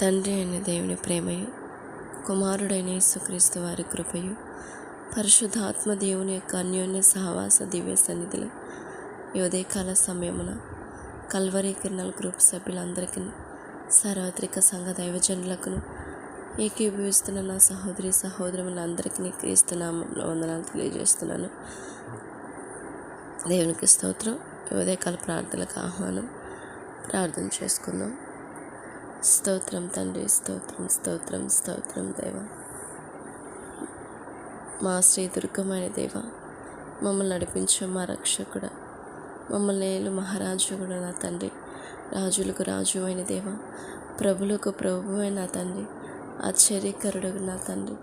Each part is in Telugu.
తండ్రి అయిన దేవుని ప్రేమయు కుమారుడైన యేసుక్రీస్తు వారి కృపయు పరిశుద్ధాత్మ దేవుని యొక్క అన్యోన్య సహవాస దివ్య సన్నిధిలో ఈ ఉదయకాల సమయమున కల్వరి కిరణాల గ్రూప్ సభ్యులందరికీ సార్వత్రిక సంఘ దైవజనులకును ఏకీభవిస్తున్న నా సహోదరి సహోదరులందరికీ క్రీస్తునామంలో వందనాలు తెలియజేస్తున్నాను. దేవునికి స్తోత్రం. ఈ ఉదయకాల ప్రార్థనలకు ఆహ్వానం. ప్రార్థన చేసుకుందాం. స్తోత్రం తండ్రి స్తోత్రం స్తోత్రం స్తోత్రం దేవ. మా శ్రీ దుర్గమైన దేవ మమ్మల్ని నడిపించే మా రక్షకుడ మమ్మల్ని ఏలు మహారాజు కూడా నా తండ్రి రాజులకు రాజు అయిన దేవ ప్రభులకు ప్రభు అయిన తండ్రి ఆశ్చర్యకరుడుగు నా తండ్రి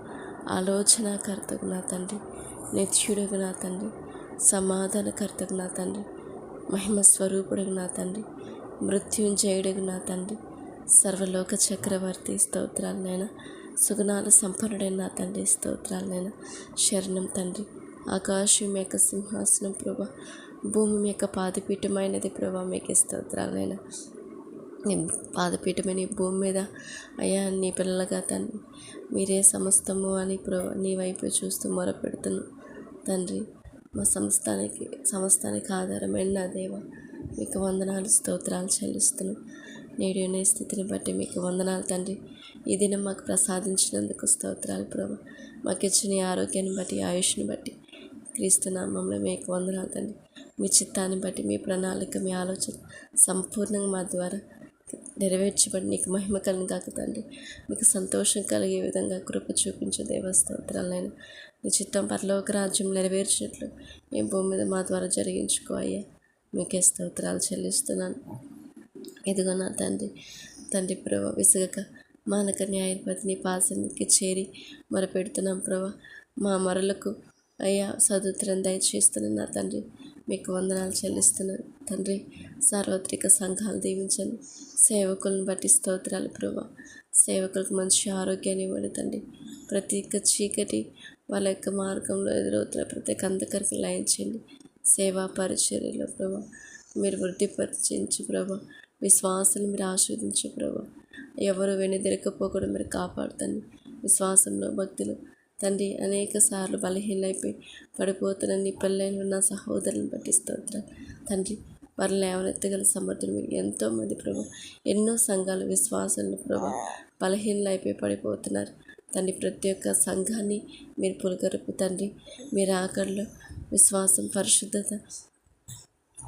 ఆలోచనాకర్తకు నా తండ్రి నిత్యుడుగు నా తండ్రి సమాధానకర్తకు నా తండ్రి మహిమ స్వరూపుడుగు నా తండ్రి మృత్యుంజయుడుగు నా తండ్రి సర్వలోక చక్రవర్తి స్తోత్రాలనైనా సుగుణాల సంపన్నుడైన నా తండ్రి స్తోత్రాలనైనా శరణం తండ్రి. ఆకాశం యొక్క సింహాసనం ప్రభా. భూమి యొక్క పాదపీఠమైనది ప్రభా మీకు స్తోత్రాలనైనా నీ పాదపీఠమైన ఈ భూమి మీద అయ్యా నీ పిల్లలుగా తండ్రి. మీరే సమస్తము అని ప్రభా నీ వైపు చూస్తూ మొరపెడుతున్నాను తండ్రి. మా సంస్థానికి సంస్థానికి ఆధారమైన నా దేవ. మీకు వందనాలు స్తోత్రాలు చెల్లిస్తున్నాను నేడు నీ స్థితిని బట్టి మీకు వందనాలు తండ్రి. ఈ దినం మాకు ప్రసాదించినందుకు స్తోత్రాలు ప్రభు. మాకు ఇచ్చిన ఆరోగ్యాన్ని బట్టి ఆయుష్ని బట్టి క్రీస్తునామంలో మీకు వందనాలు తండ్రి. మీ చిత్తాన్ని బట్టి మీ ప్రణాళిక మీ ఆలోచన సంపూర్ణంగా మా ద్వారా నెరవేర్చబడి నీకు మహిమ కలిగి కాక తండ్రి. మీకు సంతోషం కలిగే విధంగా కృప చూపించే దేవస్తోత్రాలైన నీ చిత్తం పరలోక రాజ్యం నెరవేర్చినట్లు మేము భూమి మీద మా ద్వారా జరిగించుకో అయ్యా. మీకే స్తోత్రాలు చెల్లిస్తున్నాను. ఇదిగో నా తండ్రి తండ్రి ప్రభా విసుగక మానక న్యాయపతిని పాసనికి చేరి మొరపెడుతున్నాం ప్రభా. మా మరలకు అయ్యా సదుత్రం దయచేస్తున్న నా తండ్రి మీకు వందనాలు చెల్లిస్తున్నాను. తండ్రి సార్వత్రిక సంఘాలు దీవించండి. సేవకులను బట్టి స్తోత్రాలు ప్రభా. సేవకులకు మంచి ఆరోగ్యాన్ని ఇవ్వండి తండ్రి. ప్రతి ఒక్క చీకటి వాళ్ళ యొక్క మార్గంలో ఎదురవుతున్న ప్రతి ఒక్క అంధకరికి లయించండి సేవా పరిచర్యలో ప్రభా మీరు వృద్ధిపరిచించు ప్రభా విశ్వాసాన్ని మీరు ఆస్వాదించు ప్రభా. ఎవరు వెనుదిరకపోకుండా మీరు కాపాడుతాను. విశ్వాసంలో భక్తులు తండ్రి అనేక సార్లు బలహీనైపోయి పడిపోతున్న నీ ఉన్న సహోదరులను బట్టి స్తోత్రాలు. తండ్రి వారిని లేవనెత్తగల సమర్థులు మీరు ఎంతోమంది ప్రభా. ఎన్నో సంఘాలు విశ్వాసాలు ప్రభా బలహీనలైపోయి పడిపోతున్నారు. తండ్రి ప్రతి ఒక్క సంఘాన్ని మీరు పులగరుపు తండ్రి. మీరు ఆఖరిలో విశ్వాసం పరిశుద్ధత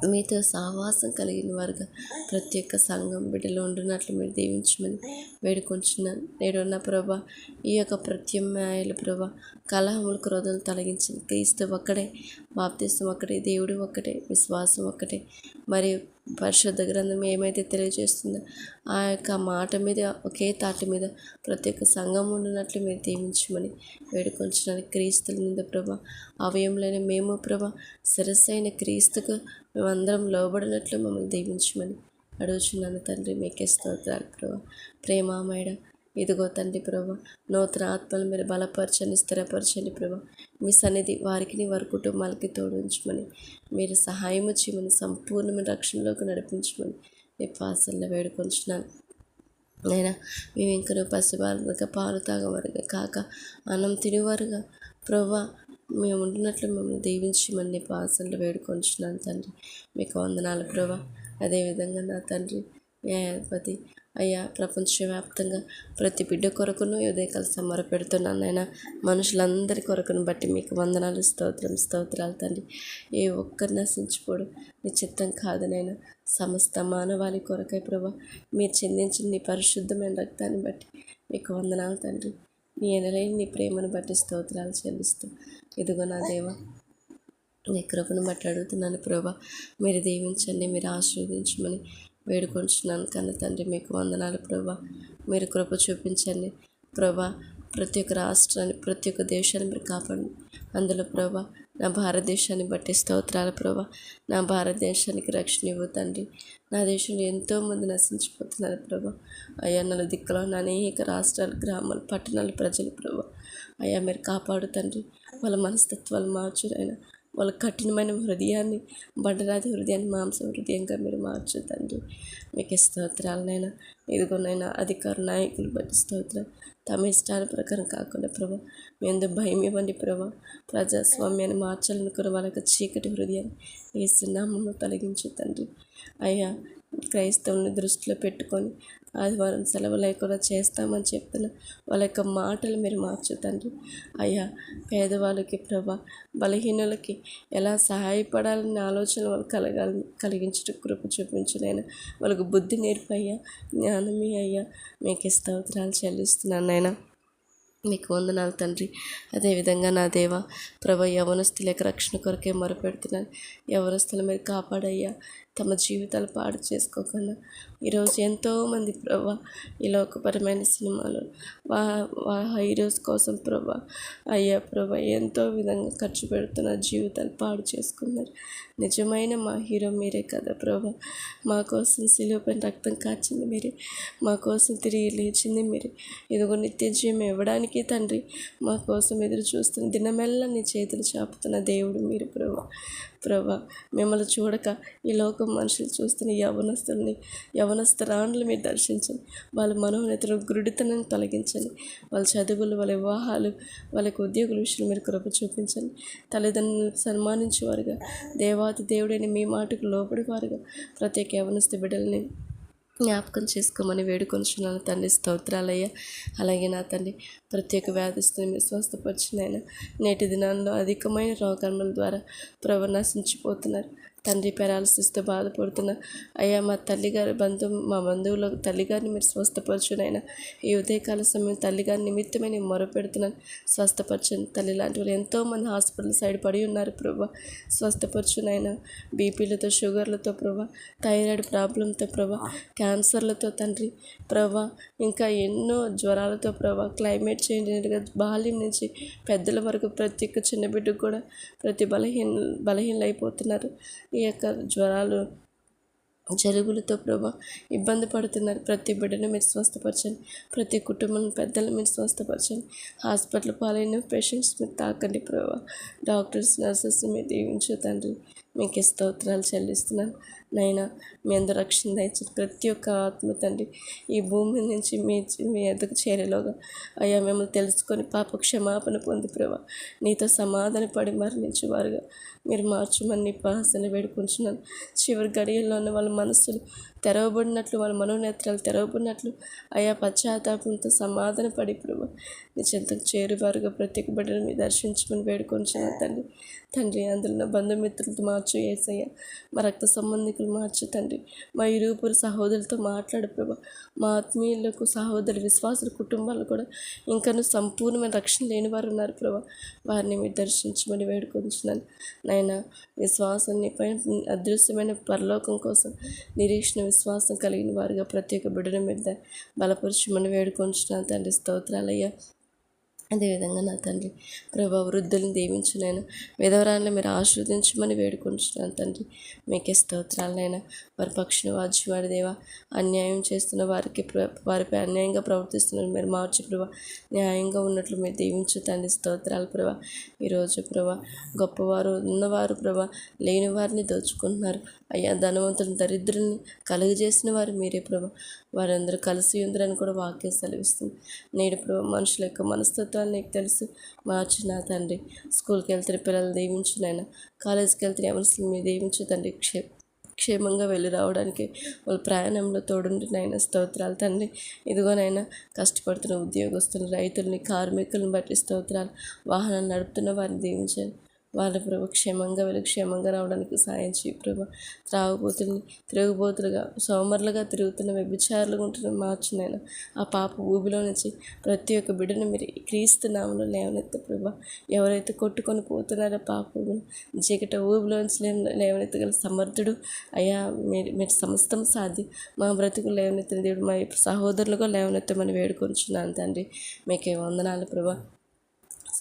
మీతో సహవాసం కలిగిన వారుగా ప్రతి ఒక్క సంఘం బిడ్డలు ఉండున్నట్లు మీరు దీవించమని వేడుకొంచున్నాను. నేడున్న ప్రభా ఈ యొక్క ప్రత్యామ్నాయాలు ప్రభా కలహములు క్రోధం తొలగించింది క్రీస్తు ఒక్కడే బాప్తిస్తం ఒక్కటే దేవుడు ఒక్కటే విశ్వాసం ఒక్కటే. మరి పరిశుద్ధ గ్రంథం ఏమైతే తెలియజేస్తుందో ఆ యొక్క మాట మీద ఒకే తాటి మీద ప్రతి ఒక్క సంఘం ఉండినట్లు మీరు దీవించమని వేడుకొంచడానికి క్రీస్తుల మీద ప్రభ అవయంలోనే మేము ప్రభా శిరస్సైన క్రీస్తుకు మేమందరం లోబడినట్లు మమ్మల్ని దీవించమని అడుగుచున్నాను. తండ్రి మీకే స్తోత్రాలు ప్రభా. ప్రేమామేడ ఇదిగో తండ్రి ప్రభా నూతన ఆత్మలు మీరు బలపరచండి స్థిరపరచండి ప్రభా. మీ సన్నిధి వారికి వారి కుటుంబాలకి తోడించమని మీరు సహాయం చేయమని సంపూర్ణమైన రక్షణలోకి నడిపించమని మీ పాసల్లో వేడుకొంచున్నాను. నైనా మేము ఇంకను పసిబాలుగా పాలు తాగవారుగా కాక అన్నం తినేవారుగా ప్రభా మేము ఉండినట్లు మిమ్మల్ని దీవించమని నీ పాసల్లో వేడుకొంచున్నాను తండ్రి. మీకు వందనాలు ప్రభా. అదేవిధంగా నా తండ్రి న్యాయాధిపతి అయ్యా ప్రపంచవ్యాప్తంగా ప్రతి బిడ్డ కొరకును ఉదయకాల సమ్మర పెడుతున్నాను ఆయన మనుషులందరి కొరకును బట్టి మీకు వందనాలు స్తోత్రం స్తోత్రాలు తండ్రి. ఏ ఒక్కరు నశించిపోడు. నీ చిత్తం కాదనైనా సమస్త మానవాళి కొరకై ప్రభా మీరు చెందించిన నీ పరిశుద్ధమైన రక్తాన్ని బట్టి మీకు వందనాలు తండ్రి. నీ ఎనలేని నీ ప్రేమను బట్టి స్తోత్రాలు చెల్లిస్తూ. ఇదిగో నా దేవ నీ కృపను బట్టి అడుగుతున్నాను ప్రభా. మీరు దీవించండి మీరు ఆశీర్వదించమని వేడుకొంచున్నాను కన్న తండ్రి మీకు వందనాలు ప్రభా. మీరు కృప చూపించండి ప్రభా. ప్రతి ఒక్క రాష్ట్రాన్ని ప్రతి ఒక్క దేశాన్ని మీరు కాపాడండి. అందులో ప్రభా నా భారతదేశాన్ని బట్టి స్తోత్రాలు ప్రభా. నా భారతదేశానికి రక్షణ ఇవ్వు తండ్రి. నా దేశంలో ఎంతోమంది నశించిపోతున్నారు ప్రభా. అయ్యా నలు దిక్కులో నా అనేక రాష్ట్రాలు గ్రామాలు పట్టణాలు ప్రజలు ప్రభా. అయ్యా మీరు కాపాడు తండ్రి. వాళ్ళ మనస్తత్వాలు మార్చురైనా వాళ్ళ కఠినమైన హృదయాన్ని బండరాతి హృదయాన్ని మాంస హృదయంగా మీరు మార్చు తండ్రి. మీకు స్తోత్రాలనైనా ఇదిగోనైనా అధికార నాయకులు బట్టి స్తోత్రం తమ ఇష్టాల ప్రకారం కాకుండా ప్రభా మీ అందరూ భయం ఇవ్వండి ప్రభా. ప్రజాస్వామ్యాన్ని మార్చాలనుకున్న వాళ్ళకి చీకటి హృదయాన్ని వేస్తున్నామని తొలగించు తండ్రి. అయ్యా క్రైస్తవుని దృష్టిలో పెట్టుకొని ఆదివారం సెలవు లేకుండా చేస్తామని చెప్తున్న వాళ్ళ యొక్క మాటలు మీరు మార్చుతండ్రి అయ్యా పేదవాళ్ళకి ప్రభా బలహీనులకి ఎలా సహాయపడాలనే ఆలోచన వాళ్ళు కలగాలి కలిగించడం కృప చూపించలేను వాళ్ళకు బుద్ధి నేర్పయ్యా జ్ఞానమే అయ్యా. మీకు స్తోత్రాలు చెల్లిస్తున్నాను నాయన. మీకు వందనాలు తండ్రి. అదేవిధంగా నా దేవ ప్రభ యవనస్తులేక రక్షణ కొరకే మొరపెడుతున్నాను. యవనస్తుల మీద కాపాడయ్యా. తమ జీవితాలు పాడు చేసుకోకుండా ఈరోజు ఎంతోమంది ప్రభా ఈ లోకపరమైన సినిమాలు వా వా హీరోస్ కోసం ప్రభా అయ్యా ప్రభా ఎంతో విధంగా ఖర్చు పెడుతున్న జీవితాలు పాడు చేసుకున్నారు. నిజమైన మా హీరో మీరే కదా ప్రభా. మా కోసం సిలువపైన రక్తం కాచింది మీరే. మా కోసం తిరిగి లేచింది మీరే. ఇదిగో నిత్య జీవం ఇవ్వడానికి తండ్రి. మా కోసం ఎదురు చూస్తున్న దినమెల్లా నీ చేతులు చాపుతున్న దేవుడు మీరు ప్రభా. ప్రభా మిమ్మల్ని చూడక ఈ లోక మనుషులు చూస్తున్న యవనస్తుల్ని యవనస్తురాండ్లు మీరు దర్శించండి. వాళ్ళ మనోన్నతులు గురుడితనాన్ని తొలగించండి. వాళ్ళ చదువులు వాళ్ళ వివాహాలు వాళ్ళకి ఉద్యోగుల విషయంలో మీరు కృప చూపించండి. తల్లిదండ్రులను సన్మానించేవారుగా దేవాతి దేవుడైన మీ మాటకు లోపడి వారుగా ప్రత్యేక యవనస్తు బిడ్డల్ని జ్ఞాపకం చేసుకోమని వేడుకొంచున్నాను. తండ్రి స్తోత్రాలయ్యా. అలాగే నా తండ్రి ప్రత్యేక వ్యాధిస్తుని మీరు స్వస్థపరిచినైనా నేటి దినాల్లో అధికమైన రోగాల ద్వారా ప్రభు నశించిపోతున్నారు. తండ్రి పెరాలసిస్తూ బాధపడుతున్న అయ్యా మా తల్లిగారి బంధువు మా బంధువుల తల్లిగారిని మీరు స్వస్థపరచునైనా ఈ ఉదయకాల సమయం తల్లిగారి నిమిత్తమే నేను మొరపెడుతున్నాను. స్వస్థపరచండి తల్లి లాంటి వాళ్ళు ఎంతోమంది హాస్పిటల్ సైడ్ పడి ఉన్నారు ప్రభా. స్వస్థపరచునైనా బీపీలతో షుగర్లతో ప్రభా థైరాయిడ్ ప్రాబ్లంతో ప్రభా క్యాన్సర్లతో తండ్రి ప్రభా ఇంకా ఎన్నో జ్వరాలతో ప్రభా క్లైమేట్ చేంజ్ బాల్యం నుంచి పెద్దల వరకు ప్రతి ఒక్క చిన్న బిడ్డకు కూడా ప్రతి బలహీన బలహీనలు అయిపోతున్నారు ఈ యొక్క జ్వరాలు జలుబులతో ప్రభా ఇబ్బంది పడుతున్నారు. ప్రతి బిడ్డను మీరు స్వస్థపరచండి. ప్రతి కుటుంబం పెద్దలు మీరు స్వస్థపరచండి. హాస్పిటల్ పాలైన పేషెంట్స్ మీరు తాకండి ప్రభా. డాక్టర్స్ నర్సెస్ మీరు దీవించు తండ్రి. మీకు స్తోత్రాలు చెల్లిస్తున్నాను. నైనా మీ అందరూ రక్షణ దయచేసి ప్రతి ఒక్క ఆత్మ తండ్రి ఈ భూమి నుంచి మీ మీ ఎద్దకు చేరేలోగా అయ్యా మిమ్మల్ని తెలుసుకొని పాప క్షమాపణ పొంది ప్రభా. నీతో సమాధాన పడి మరణించేవారుగా. మీరు మార్చమని నీ పాసన వేడుకుంటున్నాను చివరి గడియల్లో ఉన్న వాళ్ళ మనసులు తెరవబడినట్లు వాళ్ళ మనోనేత్రాలు తెరవబడినట్లు అయా పశ్చాత్తాపంతో సమాధాన పడి ప్రభు నీ చెంతకు చేరువారుగా ప్రత్యేక బిడ్డను మీ దర్శించమని వేడుకొంచున్నాను తండ్రి తండ్రి అందులో బంధుమిత్రులతో మార్చు ఏసయ్య. మా రక్త సంబంధికులు మార్చు తండ్రి. మా ఇరువురు సహోదరులతో మాట్లాడు ప్రభు. మా ఆత్మీయులకు సహోదరు విశ్వాసుల కుటుంబాలు కూడా ఇంకా సంపూర్ణమైన రక్షణ లేని వారు ఉన్నారు ప్రభా. వారిని మీరు దర్శించమని వేడుకొంచున్నాను నాయన విశ్వాసాన్ని పైన అదృశ్యమైన పరలోకం కోసం నిరీక్షణ విశ్వాసం కలిగిన వారుగా ప్రత్యేక బిడ్డను మీద బలపరచమని వేడుకొంచున్నాను తండ్రి స్తోత్రాలయ్యా అదేవిధంగా నా తండ్రి ప్రభా వృద్ధులను దీవించునైనా విధవరాలను మీరు ఆశీర్వదించమని వేడుకుంటున్నాను తండ్రి. మీకే స్తోత్రాలనైనా వారి పక్షుని వారి దేవా అన్యాయం చేస్తున్న వారికి వారిపై అన్యాయంగా ప్రవర్తిస్తున్నారు మీరు మార్చి ప్రభా. న్యాయంగా ఉన్నట్లు మీరు దీవించు తండ్రి స్తోత్రాలు ప్రభా. ఈరోజు ప్రభా గొప్పవారు ఉన్నవారు ప్రభా లేని వారిని దోచుకుంటున్నారు. అయ్యా ధనవంతుని దరిద్రుల్ని కలుగజేసిన వారు మీరే ప్రభా. వారందరూ కలిసి ఉందరని కూడా వాక్యం సెలవిస్తుంది. నేడు ప్రభా మనుషుల యొక్క మనస్తత్వాలు నీకు తెలుసు. మార్చి నా తండ్రి స్కూల్కి వెళ్తే పిల్లలు దీవించునైనా కాలేజీకి వెళ్తే ఎవరిని మీ దీవించు తండ్రి. క్షే క్షేమంగా వెళ్ళి రావడానికి వాళ్ళ ప్రయాణంలో తోడుండి నాయన. స్తోత్రాలు తండ్రి. ఇదిగోనైనా కష్టపడుతున్న ఉద్యోగస్తులు రైతుల్ని కార్మికులను బట్టి స్తోత్రాలు. వాహనాలు నడుపుతున్న వారిని దీవించండి. వాళ్ళ ప్రభు క్షేమంగా వెళ్ళి క్షేమంగా రావడానికి సాయం చేయి ప్రభ. త్రాగుబోతుల్ని తిరుగుబోతులుగా సోమరులుగా తిరుగుతున్న వ్యభిచారులుగా ఉంటున్న మార్చునైనా ఆ పాప ఊబిలో నుంచి ప్రతి ఒక్క బిడ్డను మీరు క్రీస్తు నామంలో లేవనెత్త ప్రభా. ఎవరైతే కొట్టుకొని పోతున్నారో పాప జిగట ఊబిలో నుంచి లేవనెత్తగల సమర్థుడు. అయ్యా మీరు మీరు సమస్తం సాధ్యం. మా బ్రతుకు లేవనెత్తిన దేవుడు మా సహోదరులుగా లేవనెత్తమని వేడుకొంచున్నాను తండ్రి. మీకే వందనాలు ప్రభా.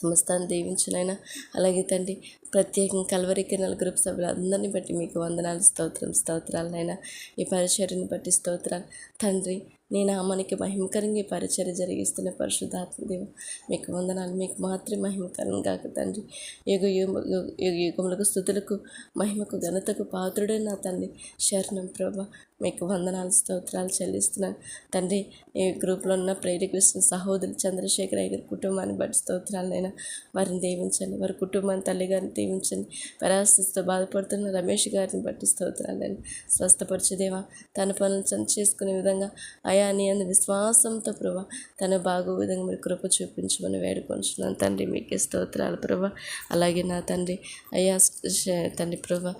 సమస్తాన్ని దీవించునైనా. అలాగే తండ్రి ప్రత్యేకంగా కలవరికి గ్రూప్ సభ్యులు అందరిని బట్టి మీకు వందనాలు స్తోత్రం స్తోత్రాలనైనా. ఈ పరిచర్ని బట్టి స్తోత్రాలు. తండ్రి నీ నామానికి మహిమకరంగా ఈ పరిచర్య జరిగిస్తున్న పరిశుద్ధాత్మదేవ మీకు వందనాలు. మీకు మాత్రమే మహిమకరం కాక తండ్రి. యుగ యుగ యుగ యుగములకు స్థుతులకు మహిమకు ఘనతకు పాత్రుడే నా తండ్రి శరణం ప్రభ. మీకు వందనాలు స్తోత్రాలు చెల్లిస్తున్నాను. తండ్రి ఈ గ్రూప్లో ఉన్న ప్రేరికృష్ణ సహోదరు చంద్రశేఖర్ అయ్య కుటుంబాన్ని బట్టి స్తోత్రాలనైనా వారిని దీవించండి. వారి కుటుంబాన్ని తల్లి గారిని దీవించండి. పరాస్థితితో బాధపడుతున్న రమేష్ గారిని బట్టి స్తోత్రాలైనా స్వస్థపరిచేదేవా తన పనులు చేసుకునే విధంగా అయా నీ అందు విశ్వాసంతో ప్రభా తన బాగు విధంగా మీరు కృప చూపించమని వేడుకొంచున్నాను. తండ్రి మీకే స్తోత్రాలు ప్రభా. అలాగే నా తండ్రి అయ్యా తండ్రి ప్రభా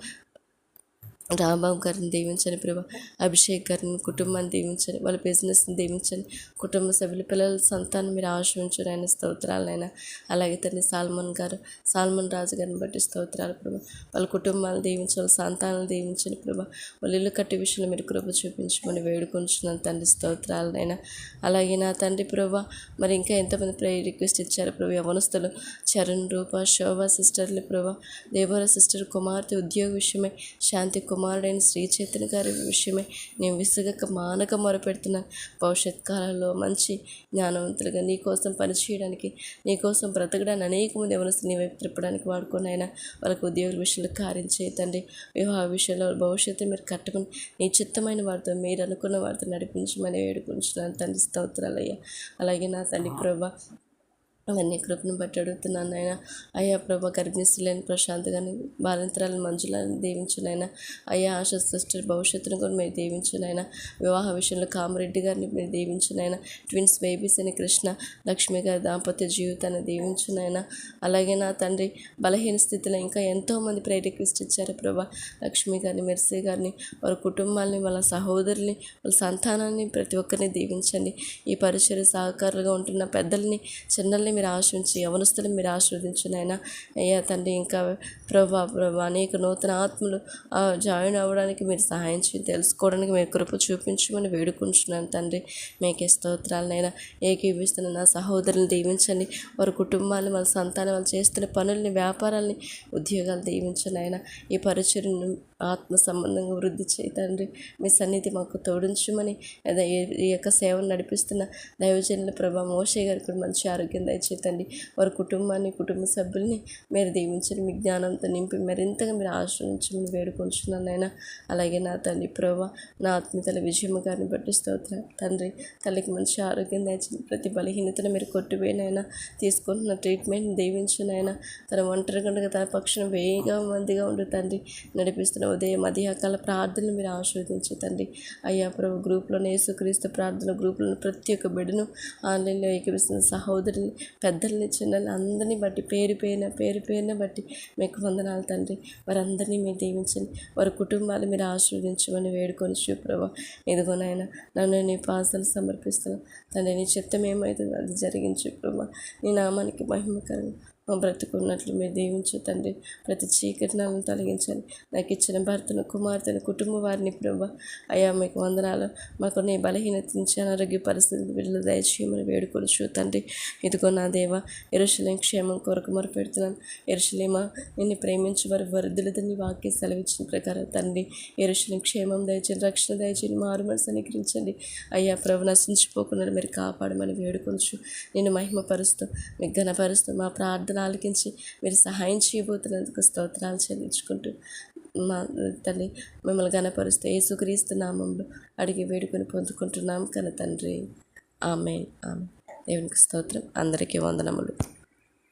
రాంబాబు గారిని దీవించండి ప్రభా. అభిషేక్ గారిని కుటుంబాన్ని దీవించండి వాళ్ళ బిజినెస్ని దీవించండి. కుటుంబ సభ్యులు పిల్లల సంతానం మీరు ఆశ్రయించండి ఆయన స్తోత్రాలైనా అలాగే తండ్రి సాల్మన్ గారు సాల్మన్ రాజు గారిని బట్టి స్తోత్రాలు ప్రభా. వాళ్ళ కుటుంబాలను దీవించాలి సంతానాలు దీవించండి ప్రభా. వాళ్ళ ఇల్లు కట్టి విషయంలో మీరు కృప చూపించమని వేడుకుంటున్నాను తండ్రి స్తోత్రాలనైనా. అలాగే నా తండ్రి ప్రభా మరి ఇంకా ఎంతమంది ప్రే రిక్వెస్ట్ ఇచ్చారు ప్రభు? యవనస్తులు చరణ్ రూప శోభ సిస్టర్లు ప్రభా. దేవర సిస్టర్ కుమార్తె ఉద్యోగ విషయమై శాంతి కుమారుడైన శ్రీ చైతన్య గారి విషయమై నేను విసుగక మానక మొరపెడుతున్నాను భవిష్యత్ కాలంలో మంచి జ్ఞానవంతులుగా నీ కోసం పనిచేయడానికి నీ కోసం బ్రతకడానికి అనేక మంది ఎవరు నీ వైపు తిప్పడానికి వాడుకొని అయినా వాళ్ళకి ఉద్యోగుల విషయంలో కార్యం చేయతండి వివాహ విషయంలో భవిష్యత్తు మీరు కట్టుకుని నీ చిత్తమైన వారితో మీరు అనుకున్న వారితో నడిపించమని వేడుకుంటున్నాను తండ్రి స్తోత్రాలయ్యా అలాగే నా తండ్రి ప్రభా అవన్నీ కృపను బట్టి అడుగుతున్నాను ఆయన అయ్యా ప్రభా గర్భిణీస్తులైన ప్రశాంత్ కానీ బాలింతరాలను మంజులను దీవించునైనా అయ్యా ఆశ సిస్టర్ భవిష్యత్తును కూడా మీరు దీవించునైనా వివాహ విషయంలో కామరెడ్డి గారిని మీరు దీవించునైనా ట్విన్స్ బేబీస్ అని కృష్ణ లక్ష్మి గారి దాంపత్య జీవితాన్ని దీవించునైనా అలాగే నా తండ్రి బలహీన స్థితిలో ఇంకా ఎంతోమంది ప్రేరిక్విస్ట్ ఇచ్చారు ప్రభా. లక్ష్మి గారిని మెర్సీ గారిని వారి కుటుంబాలని వాళ్ళ సహోదరుల్ని వాళ్ళ సంతానాన్ని ప్రతి ఒక్కరిని దీవించండి. ఈ పరిచయ సహకారులుగా ఉంటున్న పెద్దల్ని చిన్నల్ని మీరు ఆశ్రయించి యవనస్తులు మీరు ఆశీర్వదించునైనా అయ్యా తండ్రి ఇంకా ప్రభా ప్రభా అనేక నూతన ఆత్మలు జాయిన్ అవ్వడానికి మీరు సహాయం చేసి తెలుసుకోవడానికి మీరు కృప చూపించమని వేడుకుంటున్నాను తండ్రి. మీకే స్తోత్రాలనైనా ఏకీవిస్తున్న నా సహోదరులను దీవించండి. వారి కుటుంబాన్ని వాళ్ళ సంతానం వాళ్ళు చేస్తున్న పనుల్ని వ్యాపారాలని ఉద్యోగాలు దీవించనైనా ఈ పరిచయను ఆత్మ సంబంధంగా వృద్ధి చేయతండి మీ సన్నిధి మాకు తోడించమని ఈ యొక్క సేవను నడిపిస్తున్న దైవజనుల ప్రభా మోషే గారికి కూడా మంచి ఆరోగ్యం చేతండి వారి కుటుంబాన్ని కుటుంబ సభ్యుల్ని మీరు దీవించండి. మీ జ్ఞానంతో నింపి మరింతగా మీరు ఆశ్రయించమని వేడుకొంచున్నాను నాయన. అలాగే నా తండ్రి ప్రభా నా ఆత్మీయతల విజయమ్మ గారిని బట్టి స్తోత్ర. తండ్రి తల్లికి మంచి ఆరోగ్యం దయచండి ప్రతి బలహీనతను మీరు కొట్టిపోయినైనా తీసుకుంటున్న ట్రీట్మెంట్ దీవించినైనా తన ఒంటరిగా తన పక్షం వేయిగా మందిగా ఉండు తండ్రి. నడిపిస్తున్న ఉదయం మధ్యాకాల ప్రార్థనలు మీరు ఆస్వాదించి తండ్రి. అయ్యా ప్రభు గ్రూప్లో యేసుక్రీస్తు ప్రార్థన గ్రూప్లో ప్రతి ఒక్క బిడ్డను ఆన్లైన్లో ఏకరిస్తున్న సహోదరుని పెద్దల్ని చిన్నల్ని అందరినీ బట్టి పేరు పేరున పేరు పేరున బట్టి మీకు వందనాలు తండ్రి. వారందరినీ మీరు దీవించండి. వారి కుటుంబాలు మీరు ఆశీర్వదించమని వేడుకొని చూప్రభా ఇదిగోనైనా నన్ను నీ పాసలు సమర్పిస్తున్నాను తండ్రి నీ చిత్తం ఏమైతుందో అది జరిగించు ప్రభా. నీ నామానికి మహిమకరంగా మా బ్రతుకున్నట్లు మీరు దీవించు తండ్రి. ప్రతి చీకటినాలను తొలగించండి. నాకు ఇచ్చిన భర్తను కుమార్తెను కుటుంబ వారిని ప్రభా. అయ్యా మీకు వందనాలు. మాకు నీ బలహీనత నుంచి అనారోగ్య పరిస్థితి వీళ్ళు దయచేయమని వేడుకొలుచు తండ్రి. ఇదిగో నా దేవ ఎరుశలేం క్షేమం కొరకు మొరపెడుతున్నాను. ఎరుశలేమా నిన్ను ప్రేమించి వారి వరుదులతో వాక్య సెలవిచ్చిన ప్రకారం తండ్రి. ఎరుశలేం క్షేమం దయచేయండి. రక్షణ దయచేయండి. మారు మనసు అనుగ్రహించండి. అయ్యా ప్రభు నశించిపోకుండా మీరు కాపాడమని వేడుకొలుచు. నేను మహిమపరుస్తూ మీకు ఘనపరుస్తూ మా ప్రార్థన ప్రార్థన ఆలకించి మీరు సహాయం చేయబోతున్నందుకు స్తోత్రాలు చెల్లించుకుంటూ మా తల్లి మిమ్మల్ని గణపరుస్తూ యేసుక్రీస్తు నామంలో అడిగి వేడుకొని పొందుకుంటున్నాం. కన తండ్రి. ఆమె ఆమె దేవునికి స్తోత్రం. అందరికీ వందనములు.